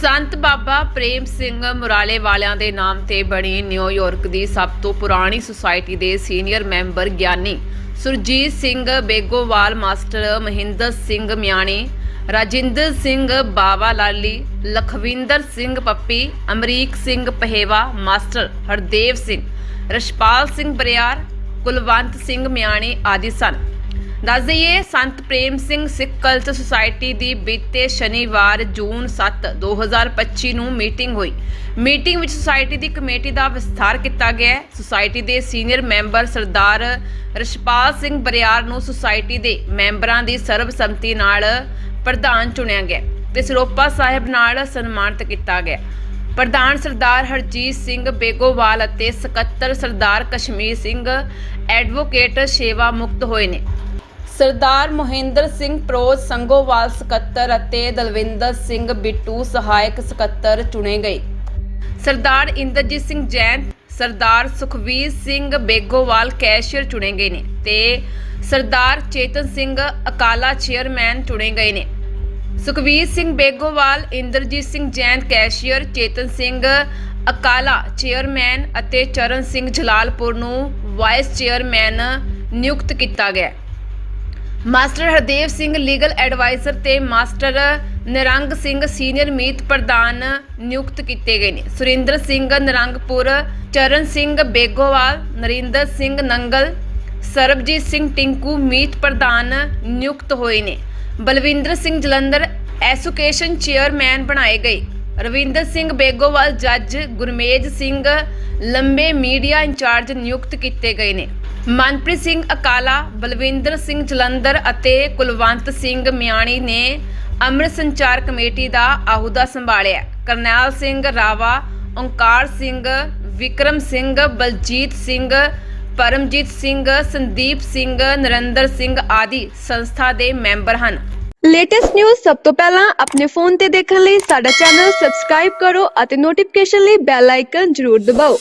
ਸੰਤ ਬਾਬਾ ਪ੍ਰੇਮ ਸਿੰਘ ਮੁਰਾਲੇ ਵਾਲਿਆਂ ਦੇ ਨਾਮ ਤੇ ਬਣੀ ਨਿਊਯਾਰਕ ਦੀ ਸਭ ਤੋਂ ਪੁਰਾਣੀ ਸੁਸਾਇਟੀ ਦੇ senior member Giani Surjit Singh Begowal, master Mahinder Singh Miani, Rajinder Singh Bawa Lali Lakhwinder Singh Pappi, Amrik Singh Pehewa, master Hardev Singh Rashpal Singh Bariar, Kulwant Singh Miani ਆਦਿ ਸਨ। ਦੱਸ ਦਈਏ, Sant Prem Singh Sikh culture society ਦੀ ਬੀਤੇ ਸ਼ਨੀਵਾਰ ਜੂਨ 7 2025 ਨੂੰ meeting ਹੋਈ। Meeting ਵਿੱਚ ਸੁਸਾਇਟੀ ਦੀ ਕਮੇਟੀ ਦਾ ਵਿਸਥਾਰ ਕੀਤਾ ਗਿਆ। ਹੈ ਸੁਸਾਇਟੀ ਦੇ ਸੀਨੀਅਰ ਮੈਂਬਰ ਸਰਦਾਰ ਰਸ਼ਪਾਲ ਸਿੰਘ ਬਰਿਆਰ ਨੂੰ ਸੁਸਾਇਟੀ ਦੇ ਮੈਂਬਰਾਂ ਦੀ ਸਰਬਸੰਮਤੀ ਨਾਲ ਪ੍ਰਧਾਨ ਚੁਣਿਆ ਗਿਆ ਤੇ ਸਰੋਪਾ ਸਾਹਿਬ ਨਾਲ ਸਨਮਾਨਿਤ ਕੀਤਾ ਗਿਆ। ਪ੍ਰਧਾਨ ਸਰਦਾਰ ਹਰਜੀਤ ਸਿੰਘ ਬੇਗੋਵਾਲ ਅਤੇ ਸਕੱਤਰ ਸਰਦਾਰ ਕਸ਼ਮੀਰ ਸਿੰਘ ਐਡਵੋਕੇਟ ਸੇਵਾ ਮੁਕਤ ਹੋਏ ਨੇ। ਸਰਦਾਰ ਮੋਹਿੰਦਰ ਸਿੰਘ ਪ੍ਰੋਜ ਸੰਗੋਵਾਲ ਸਕੱਤਰ ਅਤੇ ਦਲਵਿੰਦਰ ਸਿੰਘ ਬਿੱਟੂ ਸਹਾਇਕ ਸਕੱਤਰ ਚੁਣੇ ਗਏ। ਸਰਦਾਰ ਇੰਦਰਜੀਤ ਸਿੰਘ ਜੈਨ, ਸਰਦਾਰ ਸੁਖਵੀਰ ਸਿੰਘ ਬੇਗੋਵਾਲ ਕੈਸ਼ੀਅਰ ਚੁਣੇ ਗਏ ਨੇ ਤੇ ਸਰਦਾਰ ਚੇਤਨ ਸਿੰਘ ਅਕਾਲਾ ਚੇਅਰਮੈਨ ਚੁਣੇ ਗਏ ਨੇ। ਸੁਖਵੀਰ ਸਿੰਘ ਬੇਗੋਵਾਲ, ਇੰਦਰਜੀਤ ਸਿੰਘ ਜੈਨ ਕੈਸ਼ੀਅਰ, ਚੇਤਨ ਸਿੰਘ ਅਕਾਲਾ ਚੇਅਰਮੈਨ ਅਤੇ ਚਰਨ ਸਿੰਘ ਜਲਾਲਪੁਰ ਨੂੰ ਵਾਈਸ ਚੇਅਰਮੈਨ ਨਿਯੁਕਤ ਕੀਤਾ ਗਿਆ। Master Hardev Singh, legal adviser ਤੇ ਮਾਸਟਰ ਨਿਰੰਗ ਸਿੰਘ ਸੀਨੀਅਰ ਮੀਤ ਪ੍ਰਧਾਨ ਨਿਯੁਕਤ ਕੀਤੇ ਗਏ ਨੇ। ਸੁਰਿੰਦਰ ਸਿੰਘ ਨਿਰੰਗਪੁਰ, ਚਰਨ ਸਿੰਘ ਬੇਗੋਵਾਲ, ਨਰਿੰਦਰ ਸਿੰਘ ਨੰਗਲ, ਸਰਬਜੀਤ ਸਿੰਘ ਟਿੰਕੂ ਮੀਤ ਪ੍ਰਧਾਨ ਨਿਯੁਕਤ ਹੋਏ ਨੇ। ਬਲਵਿੰਦਰ ਸਿੰਘ ਜਲੰਧਰ ਐਸੋਸੀਏਸ਼ਨ ਚੇਅਰਮੈਨ ਬਣਾਏ ਗਏ। ਰਵਿੰਦਰ ਸਿੰਘ ਬੇਗੋਵਾਲ ਜੱਜ ਗੁਰਮੇਜ ਸਿੰਘ ਲੰਬੇ ਮੀਡੀਆ ਇੰਚਾਰਜ ਨਿਯੁਕਤ ਕੀਤੇ ਗਏ ਨੇ। ਮਨਪ੍ਰੀਤ ਸਿੰਘ ਅਕਾਲਾ, ਬਲਵਿੰਦਰ ਸਿੰਘ ਜਲੰਧਰ ਅਤੇ ਕੁਲਵੰਤ ਸਿੰਘ ਮਿਆਣੀ ਨੇ ਅੰਮ੍ਰਿਤ ਸੰਚਾਰ ਕਮੇਟੀ ਦਾ ਅਹੁਦਾ ਸੰਭਾਲਿਆ। ਕਰਨੈਲ ਸਿੰਘ ਰਾਵਾ, ਓਂਕਾਰ ਸਿੰਘ, ਵਿਕਰਮ ਸਿੰਘ, ਬਲਜੀਤ ਸਿੰਘ, ਪਰਮਜੀਤ ਸਿੰਘ, ਸੰਦੀਪ ਸਿੰਘ, ਨਰਿੰਦਰ ਸਿੰਘ ਆਦਿ ਸੰਸਥਾ ਦੇ ਮੈਂਬਰ ਹਨ। ਲੇਟੈਸਟ ਨਿਊਜ਼ ਸਭ ਤੋਂ ਪਹਿਲਾਂ ਆਪਣੇ ਫੋਨ ਤੇ ਦੇਖਣ ਲਈ ਸਾਡਾ ਚੈਨਲ ਸਬਸਕ੍ਰਾਈਬ ਕਰੋ ਅਤੇ ਨੋਟੀਫਿਕੇਸ਼ਨ ਲਈ ਬੈਲ ਆਈਕਨ ਜ਼ਰੂਰ ਦਬਾਓ।